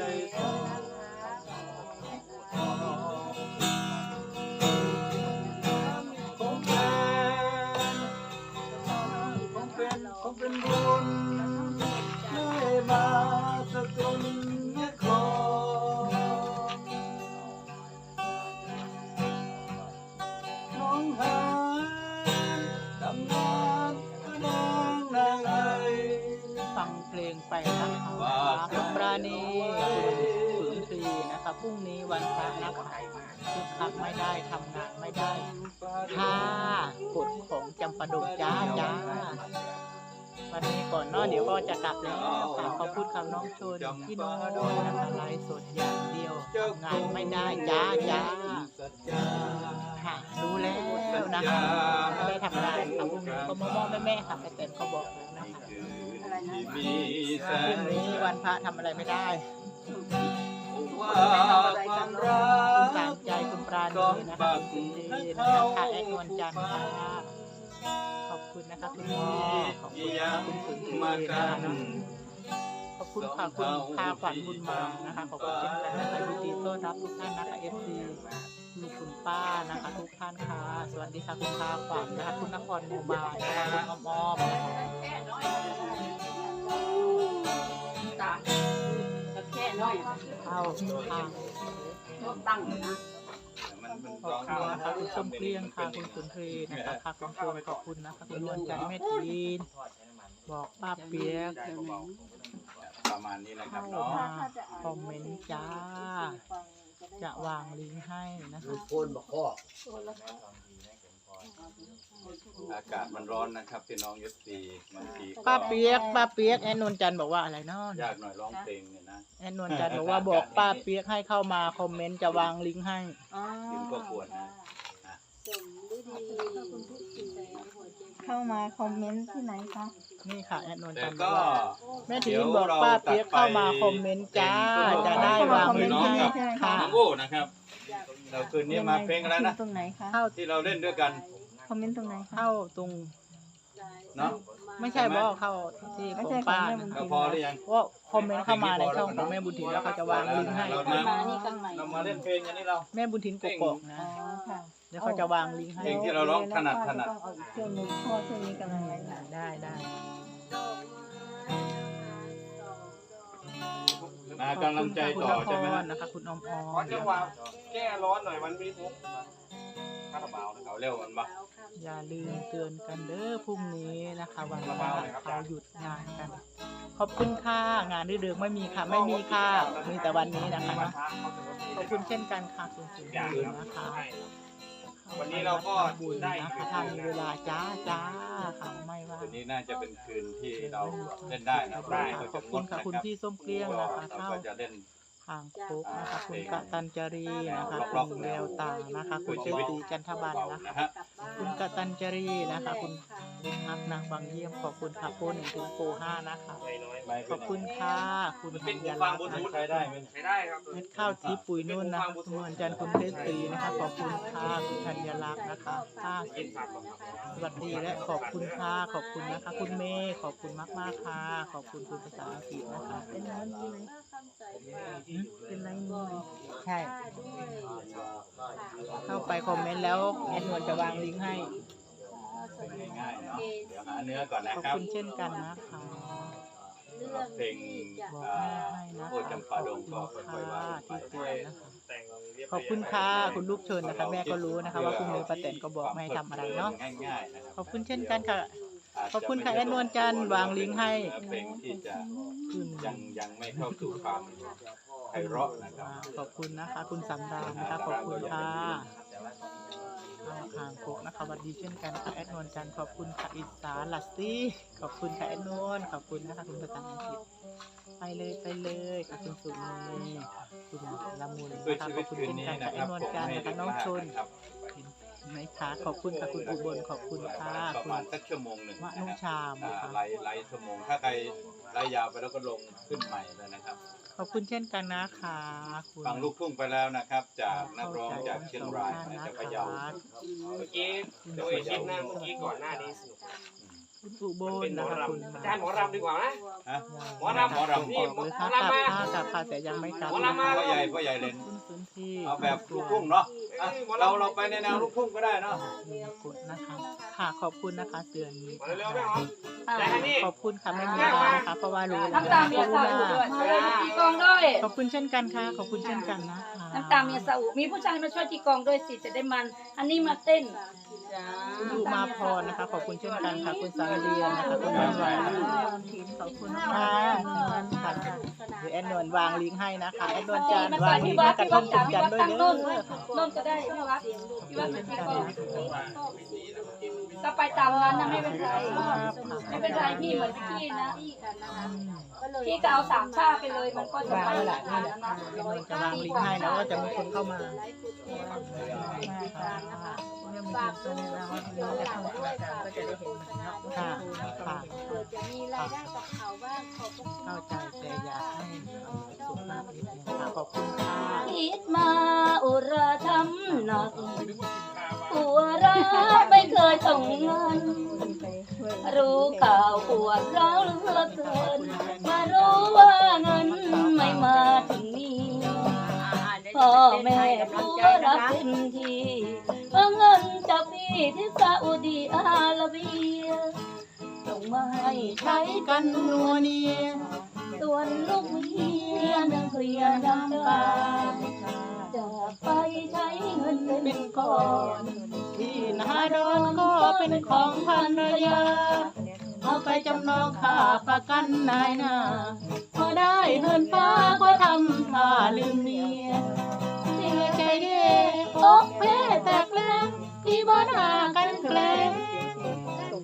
ใจท้อคงเป็นคงเป็นคงเป็นบุญได้มา ปราณีฝืนฟรีนะคะพรุ่งนี้วันพระนะคะคึกคักไม่ได้ทำงานไม่ได้ค่ะกฎของจำปาดงจ้าจ้าวันนี้ก่อนเนอะเดี๋ยวก็จะกลับแล้วค่ะขอบคุณคำน้องชนพี่น้องด้วยนะคะไลฟ์สดอย่างเดียวทำงานไม่ได้จ้าจ้าค่ะรู้แล้วนะคะไม่ได้ทำอะไรค่ะพรุ่งนี้ก็มอมอแม่แม่ๆค่ะแต่เต็มเขาบอกแล้วนะคะ พรุ่งนี้วันพระทำอะไรไม่ได้ว่าความรัคุณกตามใจคุณปราณีนะคะคุณสุรีนะคะค่ะแอดนวลจันทร์ค่ะขอบคุณนะคะคุณพ่อขอบคุณนะคะคุณสุรีมานะกัคะนขอบคุณค่ะคุณพาขวัญบุญมานะคะขอบคุณเช่นกันนะคะยินดีต้อนรับทุกท่านนะคะเอฟซีมีคุณป้านะคะทุกท่านค่ะสวัสดีค่ะคุณพาขวัญนะคะคุณนครหมู่บ้านะคะคุณอ้อมนะคะ ตาแค่น้อยเข้าทางตั้งนะมันเป็นขอบคุณนะคะคุณส้มเกลี้ยงค่ะคุณสุนทรีนะคะค่ะคุณโฟนขอบคุณนะคะคุณนวลจันท์แม่ทีนบอกป้าเปียกประมาณนี้นะครับเนาะคอมเมนต์จ้า จะวางลิงก์ให้นะคะโคนบอกพ่อ อากาศมันร้อนนะครับพี่น้องยุตีบางทีก็ป้าเปียกป้าเปียกแอนนวลจันทร์บอกว่าอะไรเนาะยากหน่อยร้องเพลงเนี่ยนะแอนนวลจันทร์บอกว่าบอกป้าเปียกให้เข้ามาคอมเมนต์จะวางลิงก์ให้ยืมก็ควรนะเข้ามาคอมเมนต์ที่ไหนคะนี่ค่ะแอนนวลแต่จันทร์บอก็กว่าแม่ทีนบอกป้าเปียกเข้ามาคอมเมนต์จ้าจะได้วางลิงก์ให้ค่ะ น้องโอ้นะครับ เราคืนนี้มาเพลงอะไรนะตรงไหนคะเข้าที่เราเล่นด้วยกันคอมเมนต์ตรงไหนคะเข้าตรงเนาะไม่ใช่บอกเข้าที่ไม่ขอใช่งของป้าแม่บุญนะเราพอหรือยังเพราะคอมเมนต์เข้ามาในช่องของแม่บุญถิ่นแล้วเขาจะวางลิงก์ให้เรามามานี่ข้างในเรามาเล่นเพลงอันนี้เราแม่บุญถิ่นกกอกนะอ๋อค่ะเดี๋ยวเขาจะวางลิงก์ให้เพลงที่เราร้องถนัดถนัดต้องเอาอีกเครื่องนึงเพราะว่าเครื่องนี้กำลังไลฟ์อยู่ได้ได้ มากำลังใจต่อใช่ไหมขฮะบคุณนะคะ คุณอมออขอจังหวะแก้ร้อนหน่อยวันวิทุกคาราบาวนะครับเอาเร็วมันบ้าอย่าลืมเตือนกันเด้อพรุ่งนี้นะคะ วันพระเขาหยุดงานกัน ขอบคุณค่ะงานรื่นเริงไม่มีค่ะ ไม่มีค่ะมีแต่วันนี้นะคะเนาะขอบคุณเช่นกันค่ะคุณสุนทรีนะคะ วันนี้เราก็บุญได้นะคะทำเวลาจ้าจ้าค่ะไม่ว่าคืนนี้น่าจะเป็นคืนที่เราเล่นได้นะได้ขอบคุณค่ะคุณพี่ส้มเกลี้ยงนะคะเราเข้าก็จะเล่น ทางโคกนะคะ คุณกะตันจรีนะคะคุณแววตานะคะ คุณเจตีจันทบันนะคะนะฮะคุณกะตันจรีนะคะ คุณคุณฮักนางบางเยี่ยมขอบคุณค่ะโปหนึ่งถึงโปห้านะคะขอบคุณค่ะคุณธัญรัตน์นะคะใช้ได้ไหมใช้ได้ครับเม็ดข้าวทิพย์ปุ๋ยนุ่นนะคะคุณนวลจันทร์คุณเพชรศรีนะคะขอบคุณค่ะคุณธัญรัตน์นะคะค่ะสวัสดีและขอบคุณค่ะขอบคุณนะคะ คุณเมย์ขอบคุณมากมากๆค่ะ ขอบคุณคุณภาษาอังกฤษนะคะ เป็นไลน์นี้ไหมอืมเป็นไลน์นี้ไหมใช่เข้าไปคอมเมนต์แล้วแอนนวลจะวางลิงก์ให้ ง่ายๆเนาะ เดี๋ยวหาเนื้อก่อนนะขอบครับคุณเช่นกันนะคะสำหรับเพลงบอกอ่าแม่ให้นะโอ้คะจำขปาอบดคุงณก็ค่อยๆว่าค่ะไปที่เตือนนะคะแต่งเรียบขอบคุณค่ะคุณลูกเชิญนะคะ แม่ก็รู้นะคะ ว่าพรุ่งนี้ป้าแตนก็บอกไม่ให้ทำอะไรเนาะ ง่ายๆนะครับ ขอบคุณเช่นกันค่ะาจจ ขอบคุณค่ะแอนนวลจันทร์วางลิงก์ให้ เพลงที่จะคุณยังยังไม่เข้าสู่ความไพเราะนะครับขอบคุณนะคะ คุณสำรานนะคะขอบคุณค่ะข้าวคางคกนะคะสวัสดีเช่นกันค่ะแอดนวลจันทร์ขอบคุณค่ะอิสาลัสตี้ขอบคุณค่ะแอดนวลขอบคุณนะคะคุณภาษาอังกฤษไปเลยไปเลยค่ะคุณสุนีคุณละมุนเพื่อนะคะชีขวิอบตคุณคืนเช่นนี้กันนะค่ะคแอรับดนวลจันทร์นะคะน้องชนครับ เห็น ไหมคะขอบคุณค่ะคุณอุบลขอบคุณค่ะประคุณมาณสักชั่วโมงหนึ่งวะนะนุครับชามอ่านะคะไล่ไล่ชั่วโมง ถ้าใครไล่ยาวไปแล้วก็ลงขึ้นใหม่เลยนะครับ ขอบคุณเช่นกันนะคะคุณฟังลูกทุ่งไปแล้วนะครับ จากนักร้องจากเชียงรายนะจากพะเยาเมื่อกี้โดยเช็ดหน้าเมื่อกี้ก่อนหน้านี้สนุกคคุณอุบลเป็นหมนะอคะรคุณำอาจารย์หมอรำดีกว่านะ ฮะ หมอรำหมอรำ นี่หมอหมอรำรำมามากับค่ะแต่ยังไม่กลับหมอรำมา พ่อใหญ่พ่อใหญ่เล่นคุณสุนทรีเอาแบบลูกทุ่งเนาะ อะเราเราไปในแนวลูกทุ่งก็ได้เนาะกดนะคะ ค่ะขอบคุณนะคะเตือนนี้มาเร็วๆแม่หอมแต่อันนี้ขอบคุณค่ะไม่มีดานะคะเพราะว่ารู้แล้วน้ำตาเมียซาอุด้วยมาเลยตีกลองด้วย ขอบคุณเช่นกันค่ะ ขอบคุณเช่นกันนะคะน้ำตาเมียซาอุมีผู้ชายมาช่วยตีกลองด้วยสิจะได้มัน อันนี้มาเต้นคุณอุมาพรนะคะ ขอบคุณเช่นกันค่ะ คุณสารเรียนนะคะคุณวันวันขอบคุณค่ะค่ะเดี๋ยวแอนนวลวางลิงก์ให้นะคะแอนนวลจะมาวาใส่งลิพี่งก์วัให้ดกระพี่ท่วัอดมจ๋าจุดพี่จันวัทดร์ด้วยตั้งเด้ต้นอต้นก็ได้พี่วัดพี่วัดมาตีกลองก็ไปตามนั้นนะไม่เป็นไรไม่เป็นไรพี่เหมือนพี่นะพี่ก็เอาสามชาไปเลยมันก็จะวางไม่ไว้หหลาลายยนะนี่แหละจะวางลิงก์ให้แล้วว่าจะมีคนเข้ามาฝากดูย้อนหลังด้วยฝากดูโฆษณาด้วยค่ะค่ะเผื่อจะมีรายได้กับเขาบ้างขอบคุณเข้าใจแต่อยากให้สุ ขอบคุณค่ะคิดมาอุราทำหนักหัวรักไม่เคยส่งเงิน รู้ข่าวปวดร้าวเหลือเกิน มารู้ว่าเงินไม่มาถึงนี่พ่อแม่ผัวรักเต็มทีเอาเงินจากพี่ที่ซาอุดีอาระเบียส่งมาให้ใช้กันนัวเนีย ส่วนลูกเมียนั่งเคลียร์น้ำตาจากไปใช้เงินเป็นก่อนที่นาดอนก็เป็นของพันรยาเอาไปจำนองค่าประกันนายนาพอได้เหินฟ้าก็ทำท่าลืมเมียเสียใจเด้อกแพ้แตกแล้งที่บ้านหากันแกล้ง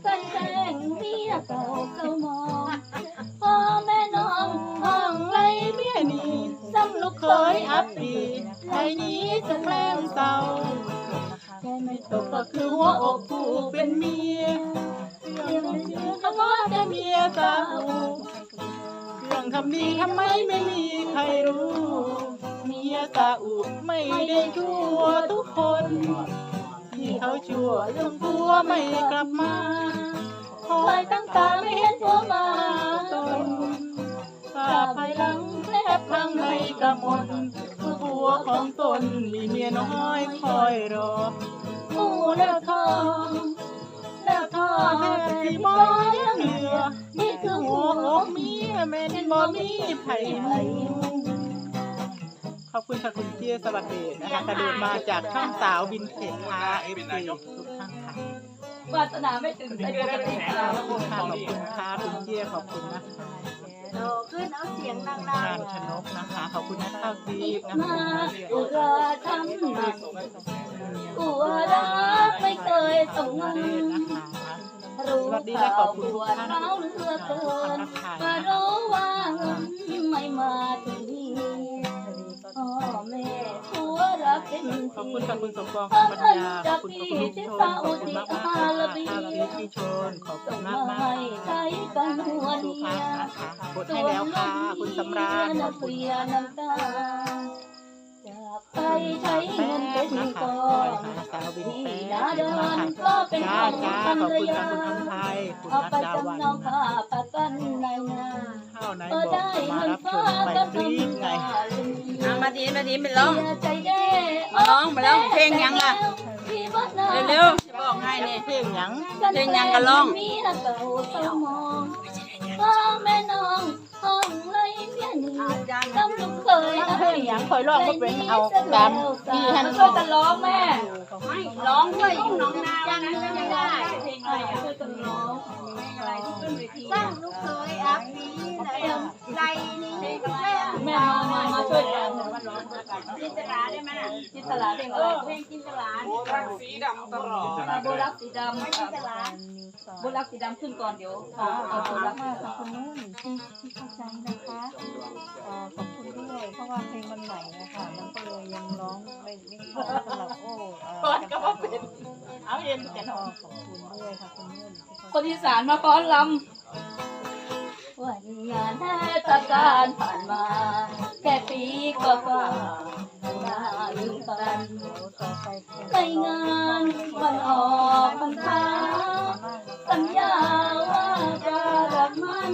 กันแกล้งเมียเก่าเก่ามองำลูกเคยอับปีใครนี้จะแกล้งเศร้าแค่ไม่ตกก็คือหัวอกผู้เป็นเมียเรื่องชื่อเขาก็จะเมียสาเรื่องทำดีทำไมไม่มีใครรู้เมียสาอุไม่ได้ชั่วทุกคน ที่เขาชั่วเรื่องผัวไม่กลับมาคอยตั้งตาไม่เห็นผัวมาตนถ้าภายหลัง แทบพังในกระมนคือผัวของตนมีเมียน้อยคอยรอกูแล้วทองแล้วทอแทบสิบ่ยังเหลือนี่คือหัวอกเมียแม่นบ่มีไผขอบคุณค่ะคุณเจียสวัสดีนะคะกระโดดมาจากช่องสาวบินเทจค่ะเอฟซีทุกท่านค่ะวาสนาไม่ถึงใจปกติค่ะขอบคุณค่ะขอบคุณค่ะคุณเจียขอบคุณนะคะ โตขึ้นเอาเสียงดังงานชนกนะคะขอบคุณนะข้าวซีคิดนะมาคะอุราทำหนักหัวรักไม่เคยส่งเงินนะคะรู้สวัสดีและข่าขอวบปคุณทุวกดท่านร้าวเหลือเกินทักทายมานะคะรู้ว่าเงินไม่มา ขอบคุณค่ะคุณสมปองคุณปัญญาขอบคุณค่ะคุณลูกชนขอบคุณมากมากค่ะข้าวซีที่ชนขอบคุณมากมากใช้กันหัวสุเนีภายพนะคะกดให้แล้วค่ะ คุณสำราญขอบคุณเรียนน้ำตาจากไปใช้เงินเป็นกอคอยนหาสาวบินที่แป๊นาเดินก็เป็นของภรรยาเอาไปจำนองค่าประกันในนาก็ได้เงินฟ้ามไปก็ฟรีทำไงตา มาดีมาดีไปร้องมาร้องมาร้องเพลงยังล่ะเร็วๆจะบอกให้นี่เพลงยังเพลงยังก็ร้องเมียเก่าเศร้ามองพ่อแม่น้องห้องไรเมียนี่ทำลูก งหยังคอยร้องก็เป็นเอาตามที่ท่านช่วยกันร้องแม่ร้องด้วยน้องนาวันนั้นก็ยังได้เพลงอะไรอะช่วยกันร้องสร้างลูกเคยอัพนี้นะไรนี้แม่มามามาช่วยกันร้องกันจินตลาได้ไหมจินตลาเพลงอะไรเพลงจินตลาโบรักสีดำตลอดโบรักสีดำโบรักสีดำขึ้นก่อนเดี๋ยวเอาเอาโบรักมากขอบคุณนุ่นที่เข้าใจนะคะขอบคุณด้วยเพราะว่าเพลงมันใหม่นะคะมันก็เลยยังร้องไม่ไม่พอสำหรับโอ้เออก็ว่าเป็นเอาเย็นแกนออกขอบคุณด้วยค่ะคุณนุ่นคนที่สารมาฟ้อนลำวันงานเทศกาลผ่านมา แค่ปีก็ก็หน้าลืมตันต่อไปไงานวันออกพรรษาสัญญาว่าจะรักมัน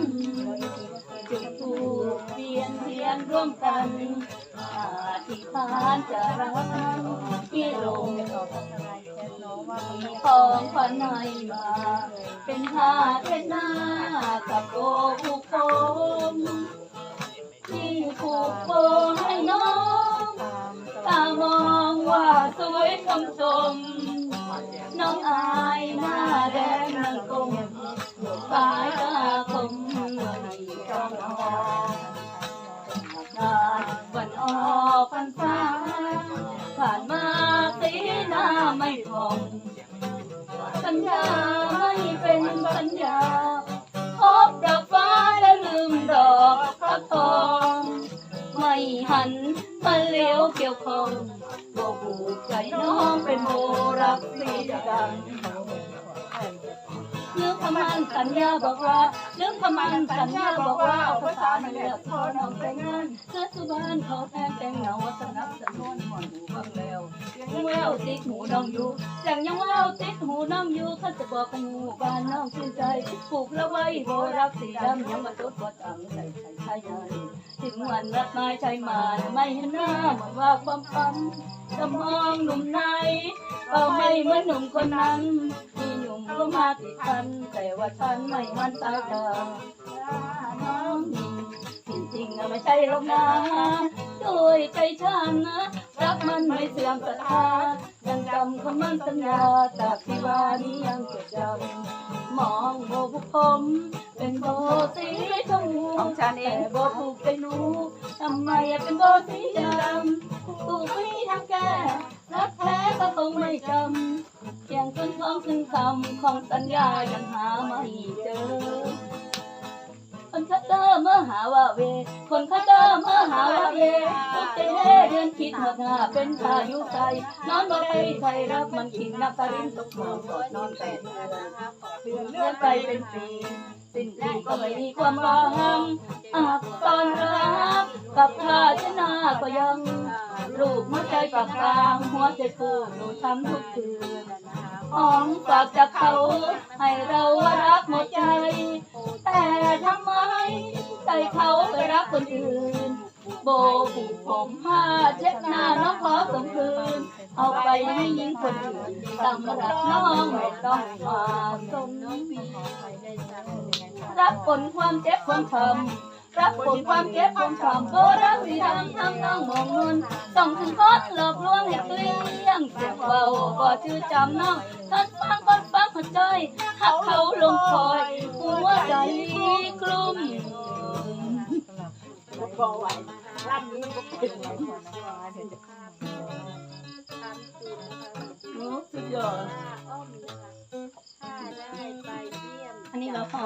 จุดธูบเปลี่ยนเทียนร่วมกัน กที่ลงตอบทนายแคทเนาะว่ามันมีของขวัญให้มา เป็นผ้าเช็ดหน้ากับโบผูกผมที่ผูกโบให้น้องตามองว่าสวยคำชมน้องอายหน้าแดงนังกลมสายตาคมที่จ้องมองานวันออกพรรษา ญาไม่เป็นสัญญา พบดอกฟ้าแล้วลืมดอกฟักทอง ไม่หันมาเลี้ยวเกี่ยวคองบอกผูกใจน้องเป็นโบรักสีดังเรื่องคำมันสัญญาบอกว่าเรื่องคำมันสัญญาบอกว่าเอาภาษามาเลือกพอน้องแต่งงานเสื้อสุบานเขาแทนแต่งเงาสนับสนุนหมอนหูฟังแล้วยังแววติดหูน้องอยู่แสงยังแววติดหู น้องอยู่เขาจะบอกกันหูบ้านน้องชื่นใจปลูกแล้วไว้โบรักสีดำยังมาจดว่ตังใส่ใส่ใช่ยันถึงวันรักไม้ใช่มาไม่เห็นหน้าเหมือนว่าความฝันจะมองหนุ่มไหนก็ไม่เหมือนหนุ่มคนนั้นมีหนุ่มก็มาติดพันแต่ว่าฉันไม่มันตาตาน้องนี่จริง ไม่ใช่หรอกนะด้วยใจฉันนะรักมันไม่เสื่อมศรัทธายังจำคำมั่นสัญญาจากที่ว่านี้ยังจดจำมองโบผู้ผมเป็นโบสีชมพูของฉันเองแต่โบถูกใจหนูทำไมอะเป็นโบสีดำถูกไม่ทางแก้รักแท้ก็คงไม่จำเพียงขึ้นของขึ้นคำของสัญญายังหาไม่เจอ คนคัตเตอเมื่อหาว่าเว คนคัตเตอเมื่อหาว่าเวทุกเจเดือนคิดหัวหน้าเป็นพายุใจนอนบ่ไปใครรับมันขิงนับปรินตกหมอกอดนอนแต่เดือนเลื่อนไปเป็นปีสิ้นปีก็ไม่มีความหวังอาบตอนรักกับข้าชนะก็ยังลูกหัวใจปากกลางหัวใจฟูหนูช้ำทุกคืน ของฝากจากเขา ให้เรารักหมดใจ แต่ทำไมใจเขาไปรักคนอื่น โบผูกผมผ้าเช็ดหน้าน้องขอสมคืน เอาไปให้หญิงคนอื่นตำรักน้องไม่ต้องมาสมรับผลความเจ็บความช้ำ รับผลความเจ็บความช้ำโบรักสีดำทำน้องมองมุนต้องถึงคอดหลอกลวงให้เกลี้ยงเสียงเบาบ่ชื่อจำน้องท่านฟังคนฟังหัวใจหักเขาลงคอยหัวใจกลุ้มบอกไว้ร่ำนี้ก็เป็นโอ้สุดยอด นี้เราพอ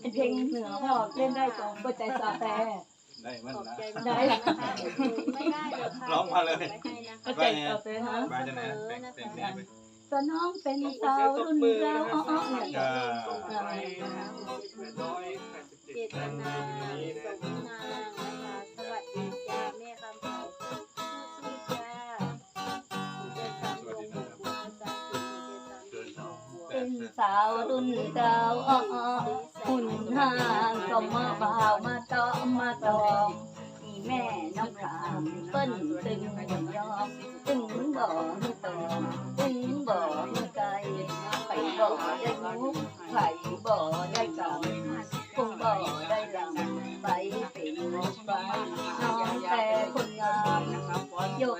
เป็นเพลงเหนือพอเล่นได้ก่อนหัวใจซาแต่ได้มันนะได้ร้องมาเลยหัวใจซาแต่ฮะมาจะไหนแบ่งแบ่งแบ่งไปก็น้องเป็นสาวรุ่นเราอ้อๆเนี่ยจ้าเจตนาาวรุ่นดาวอ้อๆหุ่นห่างก็มาบ่าวมาตอมมาตอมมีแม่น้องขามเปิ้นตึงยอมตึงบ่ให้ตอมตึงบ่ให้ไกลไปบ่ได้มุกไผบ่ได้กำคงบ่ได้รำไปเป็นรถไฟน้องแต่คนงามยก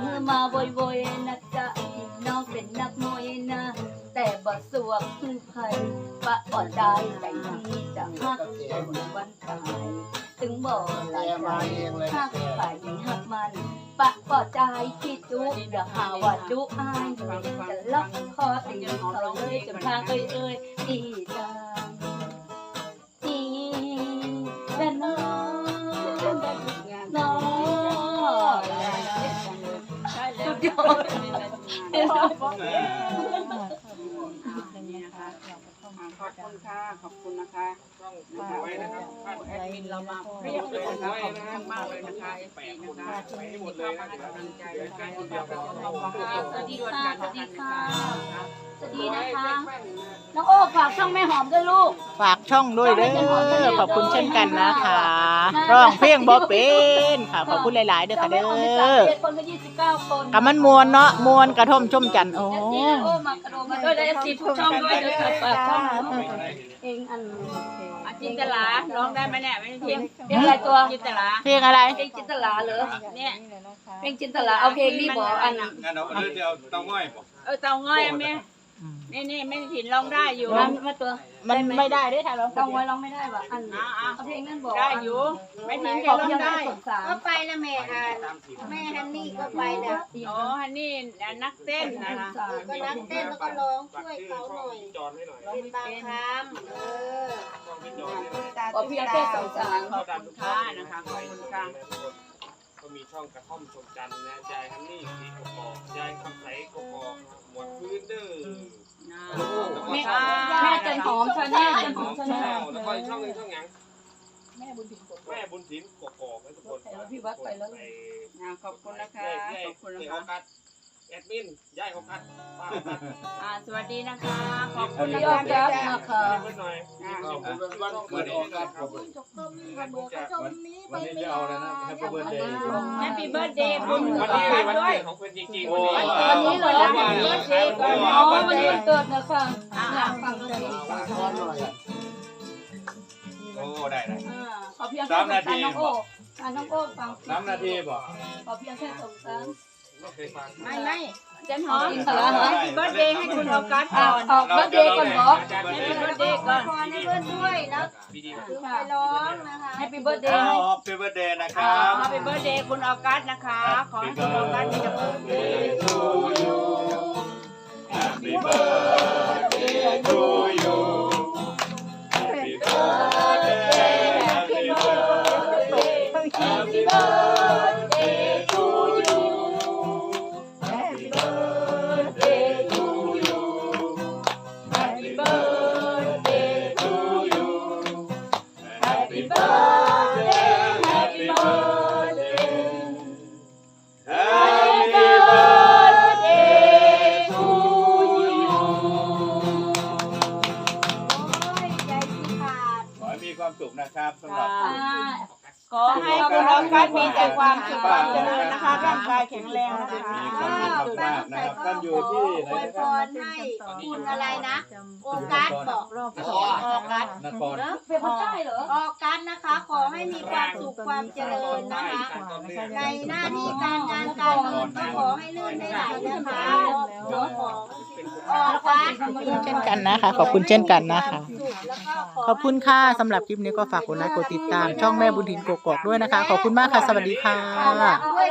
ลิกขางมาบ่อยนะจ๊ะน้องเป็นนักมวยนะ แต่บ่สวกคือไผปะอ่อนได้ใจดีจะฮักจนวันตาย ถึงบ่ตายใจฮักไปฮักมัน ปะปอใจคิดจุอย่าหาว่าจุอายจะล็อกคอตีเขาเลยจนทาเอ้ยเอ้ยอีจา めちゃくちゃうまい。 ขอบคุณค่ะ ขอบคุณนะคะต้องไว้นะครับคาดแอดมินเรามาเรียบเลยนะคะขอบคุณมากเลยนะคะเอฟซีนะคะไว้ให้หมดเลยนะกำลังใจเดี๋ยวนะใกล้คะคนเดียวกันขอบคุณค่ะสวัสดีค่ะสวัสดีค่ะสวัสดีนะคะน้องโอ้ฝากช่องแม่หอมด้วยลูก ฝากช่องด้วยเด้อขอบคุณเช่นกันนะคะร้องเพลงบ่เป็นค่ะขอบคุณหลายๆเด้อค่ะเด้ช่งแม่หอมมีสามสิบเอ็ดคนก็ยี่สิบเก้าคนกับมันมวนเนาะมวนกระท่อมชมจันทร์โอ้เอฟซีโอ้มากระโดดมาด้วยและเอฟซีทุกช่องด้วยเด้อค่ะฝากช่องเองอันอาจินตลาร้องได้ไหมเนี่ยไม่ได้ทิ้งเพลงอะไรตัวจินตลาเพลงอะไรเพลงจินตลาเหรอเนี่ยเพลงจินตลาเอาเพลงนี้บอกอันงั้นเอาเดี๋ยวเตาง่อยบอกเออเตาง่อยแม่ นี่นี่ไม่ได้ทิ้งร้องได้อยู่ มันมาตัวมันไม่ได้เด้อค่ะร้องต้องไว้ร้องไม่ได้ว่ะอันอ่าอ่าเอาเพลงนั้นบอกได้อยู่ไม่ทิ้งขก็อร้องเพียงได้แค่สงสารก็ไปนะแม่อ่านแม่ฮันนี่ก็ไปนะอ๋อฮันนี่นักเต้นนะคะก็นักเต้นแล้วก็ร้องช่วยเขาหน่อยจอนให้หน่อยเป็นบางคำเออช่องพี่จอนให้หน่อยขอเพียงแค่สงสารขอบคุณค่ะนะคะขอบคุณค่ะก็มีช่องกระท่อมชมจันทร์นะยายฮันนี่สีกกอกยายคำใสกกอกหมวดพื้นเด้อ แม่แม่จันหอมชาแนลจันหหออมมชาชาแนแนลลแล้วก็อีกช่องหนึงช่องหยังแม่บุญถิ่นกบแม่บุญถินกกอกนะทุกคนพี่วัดไปแล้วไอ้ขอบคุณนะคะยายขอบคุณยายนะโอคะ กัส แอดมินยายโอกัสป้าโอกัสอ่าสวัสดีนะคะ ขอบคุณพี่นะออคะกแบบนะคะเพื่อนหน่อยอ่าขอบคุณวันเกิดโอกัสครับวันนี้จะเอาอะไรนะแฮปปี้เบิร์ดเดย์แฮปปี้เบิร์ดเดย์คุณวันขอบนี้คุณวันด้วยเกิดของเพื่อนจริงๆวันนี้วันนี้เหรอวันนี้อ๋อวันนี้วันเกิดนะคะอยากฟังดนตรีโอ้ได้ได้อ่าขอเพียงแค่สงสารน้องโอ้อ่าน้องโอ้ฟังสามนาทีบอกขอเพียงแค่สงสาร ไม่เคยฟังไม่ไม่เจนหอมจริงแฮเหรอปปี้เบิร์ดเดย์ให้คุณออกัสอ่าก่อนออกบัตเดย์ก่อนบอกแฮปปี้เบิร์ดเดย์ก่อนขอให้เพื่อนด้วยแล้วดีดีถึงไปร้องนะคะแฮปปี้เบิร์ดเดแฮย์ปปี้เบิร์ดเดย์นะคอ่ารับแฮปปี้เบิร์ดเดย์คุณออกัสนะคะ ขอให้คุณออกัสมีแต่ความสุข Happy birthday นะครับสำหรับอ่า ขอให้คุณออกัสมีแต่ความสุขความเจริญนะคะร่างกายแข็งแรงนะมีคะความสุขมากๆนะครับท่านอยู่ที่ไหนอวยนะพครับรให้คุณอะไรนะโอกัสบอกรอบอสองอกัสนครเนอะเป็นคนใต้เหรอออกัสนะคะ ขอให้มีความสุขความเจริญนะคะ ในหน้าที่การงานการเงินก็ขอให้ลื่นได้ไหลนะคะเนาะของออกัสเช่นกันนะคะ ขอบคุณเช่นกันนะคะแล้วก็ขอขอบคุณค่ะสำหรับคลิปนี้ก็ฝากกดไลค์กดติดตาม ช่องแม่บุญถินกกกอกด้วยนะคะ ขอบคุณมากค่ะ สวัสดีค่ะ